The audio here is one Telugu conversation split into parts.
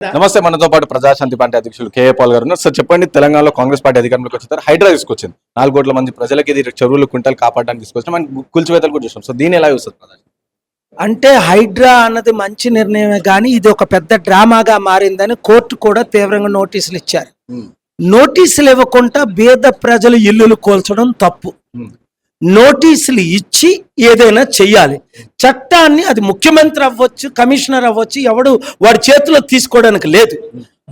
నమస్తే మనతో పాటు ప్రజాశాంతి పార్టీ అధ్యక్షులు కేఏ పాల్ గారు ఉన్నారు. సార్ చెప్పండి తెలంగాణలో కాంగ్రెస్ పార్టీ అధికారంలోకి వచ్చిన హైడ్రా తీసుకొచ్చింది నాలుగు కోట్ల మంది ప్రజలకి ఇది చెరువులు కుంటలు కాపాడడానికి తీసుకొచ్చిన మనం కూల్చివేతలు కూడా చూసాం. సో దీన్ని ఎలా ప్రధాని? అంటే హైడ్రా అన్నది మంచి నిర్ణయమే కానీ ఇది ఒక పెద్ద డ్రామాగా మారిందని కోర్టు కూడా తీవ్రంగా నోటీసులు ఇచ్చారు. నోటీసులు ఇవ్వకుండా బీద ప్రజలు ఇల్లులు కోల్చడం తప్పు. నోటీసులు ఇచ్చి ఏదైనా చెయ్యాలి. చట్టాన్ని అది ముఖ్యమంత్రి అవ్వచ్చు కమిషనర్ అవ్వచ్చు ఎవడు వాడి చేతిలో తీసుకోవడానికి లేదు.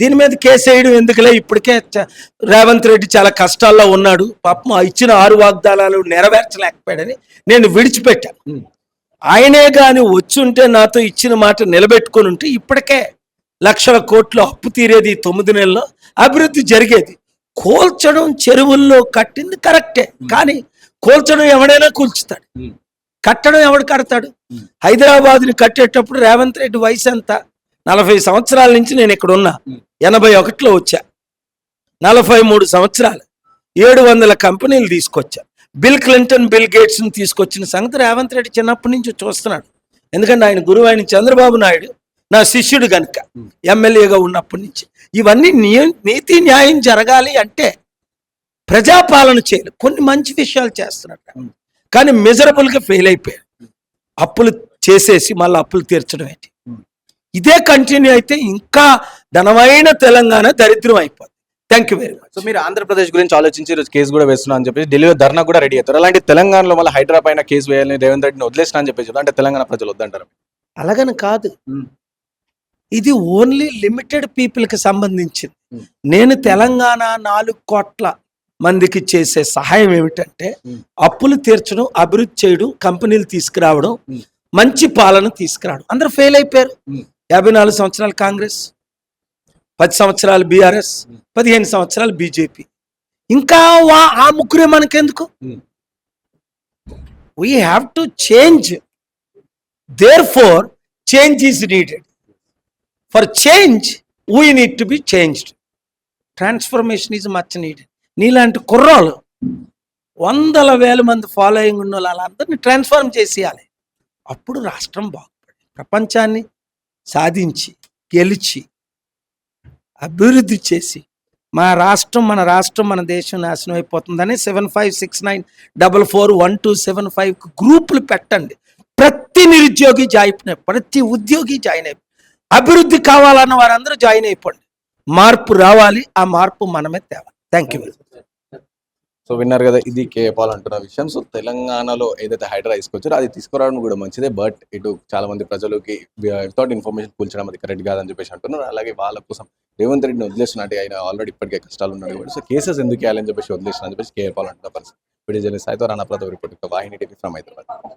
దీని మీద కేసు వేయడం ఎందుకులే? ఇప్పటికే రేవంత్ రెడ్డి చాలా కష్టాల్లో ఉన్నాడు. పాపం ఇచ్చిన ఆరు వాగ్దానాలు నెరవేర్చలేకపోయాడని నేను విడిచిపెట్టాను. ఆయనే గాని వచ్చుంటే నాతో ఇచ్చిన మాట నిలబెట్టుకొని ఉంటే ఇప్పటికే లక్షల కోట్లు అప్పు తీరేది తొమ్మిది నెలల్లో. అభివృద్ధి జరిగేది. కోల్చడం చెరువుల్లో కట్టింది కరెక్టే. కానీ కోల్చడం ఎవడైనా కూల్చుతాడు. కట్టడం ఎవడు కడతాడు. హైదరాబాద్ని కట్టేటప్పుడు రేవంత్ రెడ్డి వయసు ఎంత? నలభై సంవత్సరాల నుంచి నేను ఇక్కడ ఉన్నా. ఎనభై ఒకటిలో వచ్చా. నలభై మూడు సంవత్సరాలు. ఏడు వందల కంపెనీలు తీసుకొచ్చా. బిల్ క్లింటన్ బిల్ గేట్స్ని తీసుకొచ్చిన సంగతి రేవంత్ రెడ్డి చిన్నప్పటి నుంచి చూస్తున్నాడు. ఎందుకంటే ఆయన గురువు ఆయన చంద్రబాబు నాయుడు నా శిష్యుడు గనుక ఉమ్. ఎమ్మెల్యేగా ఉన్నప్పటి నుంచి. ఇవన్నీ నీతి న్యాయం జరగాలి అంటే ప్రజాపాలన చేయాలి కొన్ని మంచి విషయాలు చేస్తున్నాడు. ఉమ్. కానీ మిజరబుల్గా ఫెయిల్ అయిపోయాడు అప్పులు చేసేసి మళ్ళీ అప్పులు తీర్చడం ఏంటి. ఇదే కంటిన్యూ అయితే ఇంకా ధనమైన తెలంగాణ దరిద్రం అయిపోతుంది thank you very much so మీరు ఆంధ్రప్రదేశ్ గురించి ఆలోచించి ఈరోజు కేసు కూడా వేస్తున్నా అని చెప్పేసి ఢిల్లీలో ధర్నా కూడా రెడీ అవుతారు అలాంటి తెలంగాణలో మళ్ళీ హైడ్రా పైన కేసు వేయాలని రేవంత్ రెడ్డిని వదిలేసిన అని చెప్పేసి అంటే తెలంగాణ ప్రజలు వద్దంటారు. అలాగని కాదు. ఇది ఓన్లీ లిమిటెడ్ పీపుల్కి సంబంధించింది. నేను తెలంగాణ నాలుగు కోట్ల మందికి చేసే సహాయం ఏమిటంటే. అప్పులు తీర్చడం అభివృద్ధి చేయడం కంపెనీలు తీసుకురావడం. మంచి పాలన తీసుకురావడం అందరూ ఫెయిల్ అయిపోయారు. యాభై నాలుగు సంవత్సరాలు కాంగ్రెస్ పది సంవత్సరాలు బీఆర్ఎస్. పదిహేను సంవత్సరాలు బీజేపీ ఇంకా వా- ఆ ముగ్గురే మనకెందుకు. We have to change there for change is needed for change we need to be changed transformation is much needed నీలాంటి కుర్రాలు వందల వేల మంది ఫాలోయింగ్ ఉన్న వాళ్ళందరినీ ట్రాన్స్ఫార్మ్ చేసేయాలి. అప్పుడు రాష్ట్రం బాగుపడి ప్రపంచాన్ని సాధించి గెలిచి అభివృద్ధి చేసి మా రాష్ట్రం మన రాష్ట్రం మన దేశం నాశనం అయిపోతుందని seven five six nine double four one two seven five గ్రూపులు పెట్టండి. ప్రతి నిరుద్యోగి జాయిన్ అయి ప్రతి ఉద్యోగి జాయిన్ అయిపోయి అభివృద్ధి కావాలన్న వారందరూ జాయిన్ అయిపోండి. మార్పు రావాలి ఆ మార్పు మనమే తేవాలి. థ్యాంక్ యూ సో విన్నారు కదా ఇది కేపాల్ అంటున్న విషయం. సో తెలంగాణలో ఏదైతే హైడ్రా తీసుకొచ్చారో అది తీసుకురావడం కూడా మంచిదే. బట్ ఇటు చాలా మంది ప్రజలకి వితౌట్ ఇన్ఫర్మేషన్ కూల్చడం అది కరెక్ట్ కాదని చెప్పేసి అంటున్నారు. అలాగే వాళ్ళ కోసం రేవంత్ రెడ్డిని వదిలేస్తున్నట్టు ఆయన ఆల్రెడీ ఇప్పటికే కష్టాలు ఉన్నాడు కాబట్టి. సో కేసెస్ ఎందుకు వేయాలని చెప్పేసి వదిలేసిన అని చెప్పేసి కేపాల్ అంటున్న పరిస్థితి. వీడియో జర్నలిస్ట్ అయితే Rana Pratap report Vahini TV from Hyderabad.